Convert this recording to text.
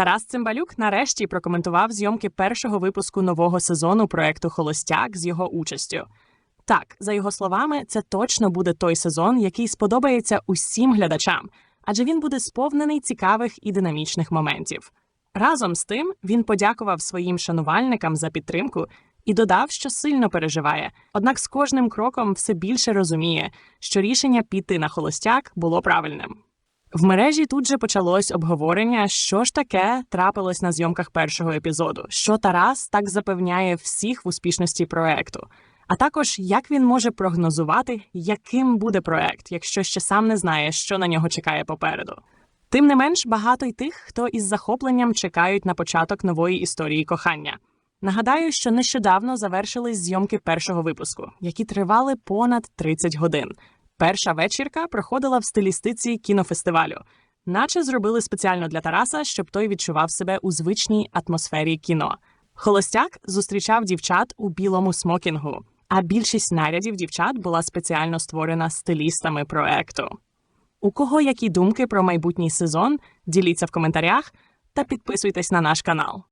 Тарас Цимбалюк нарешті прокоментував зйомки першого випуску нового сезону проекту Холостяк з його участю. Так, за його словами, це точно буде той сезон, який сподобається усім глядачам, адже він буде сповнений цікавих і динамічних моментів. Разом з тим він подякував своїм шанувальникам за підтримку і додав, що сильно переживає, однак з кожним кроком все більше розуміє, що рішення піти на холостяк було правильним. В мережі тут же почалось обговорення, що ж таке трапилось на зйомках першого епізоду, що Тарас так запевняє всіх в успішності проекту, а також як він може прогнозувати, яким буде проект, якщо ще сам не знає, що на нього чекає попереду. Тим не менш, багато й тих, хто із захопленням чекають на початок нової історії кохання. Нагадаю, що нещодавно завершились зйомки першого випуску, які тривали понад 30 годин. Перша вечірка проходила в стилістиці кінофестивалю, наче зробили спеціально для Тараса, щоб той відчував себе у звичній атмосфері кіно. Холостяк зустрічав дівчат у білому смокінгу, а більшість нарядів дівчат була спеціально створена стилістами проекту. У кого які думки про майбутній сезон? Діліться в коментарях та підписуйтесь на наш канал.